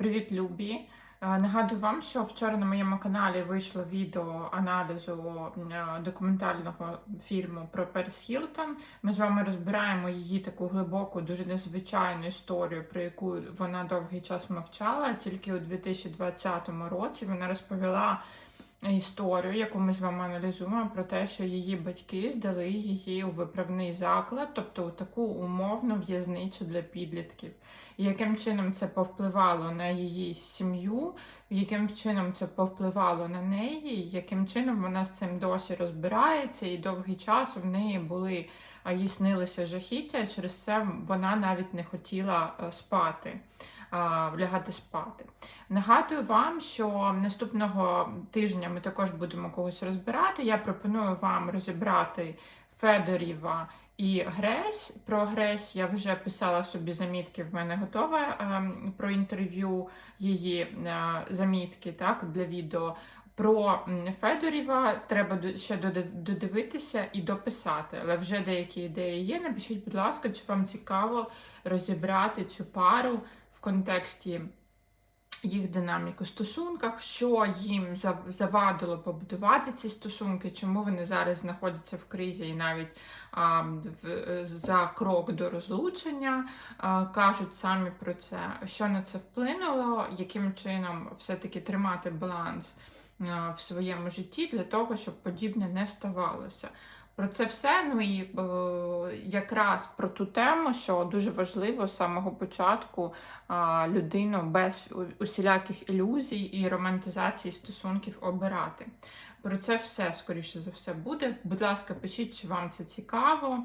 Привіт, любі! Е, Нагадую вам, що вчора на моєму каналі вийшло відео аналізу е, документального фільму про Перс Хілтон. Ми з вами розбираємо її таку глибоку, дуже незвичайну історію, про яку вона довгий час мовчала. Тільки у 2020 році вона розповіла історію, яку ми з вами аналізуємо, про те, що її батьки здали її у виправний заклад, тобто у таку умовну в'язницю для підлітків. І яким чином це повпливало на її сім'ю, яким чином це повпливало на неї, яким чином вона з цим досі розбирається, і довгий час в неї були їй снилися жахіття. Через це вона навіть не хотіла е, спати, лягати спати. Нагадую вам, що наступного тижня ми також будемо когось розбирати. Я пропоную вам розібрати Федоріва і Гресь. Про Гресь я вже писала собі замітки, в мене готове ем, про інтерв'ю її е, замітки так, для відео. Про Федоріва треба ще додивитися і дописати, але вже деякі ідеї є. Напишіть, будь ласка, чи вам цікаво розібрати цю пару в контексті їх динаміку стосунках, що їм завадило побудувати ці стосунки, чому вони зараз знаходяться в кризі і навіть а, в, за крок до розлучення а, кажуть самі про це, що на це вплинуло, яким чином все-таки тримати баланс а, в своєму житті для того, щоб подібне не ставалося. Про це все, ну і е, якраз про ту тему, що дуже важливо з самого початку людину без усіляких ілюзій і романтизації стосунків обирати. Про це все, скоріше за все, буде. Будь ласка, пишіть, чи вам це цікаво.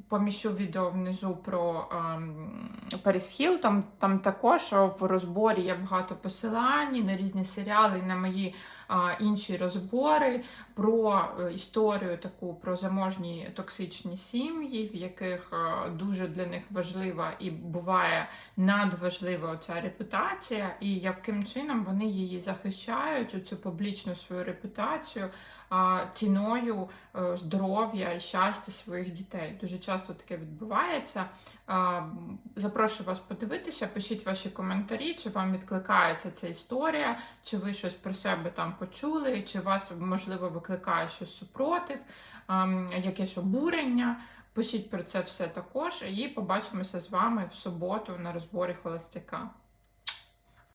А, Поміщу відео внизу про ем, Перес Хілтон. Там також в розборі є багато посилань на різні серіали, на мої а, інші розбори про е, історію таку про заможні токсичні сім'ї, в яких е, дуже для них важлива і буває надважлива ця репутація, і яким чином вони її захищають, цю публічну свою репутацію а, ціною е, здоров'я і щастя своїх дітей. Дуже часто таке відбувається. Запрошую вас подивитися, пишіть ваші коментарі, чи вам відкликається ця історія, чи ви щось про себе там почули, чи вас можливо викликає щось супротив, якесь обурення. Пишіть про це все також, і побачимося з вами в суботу на розборі холостяка.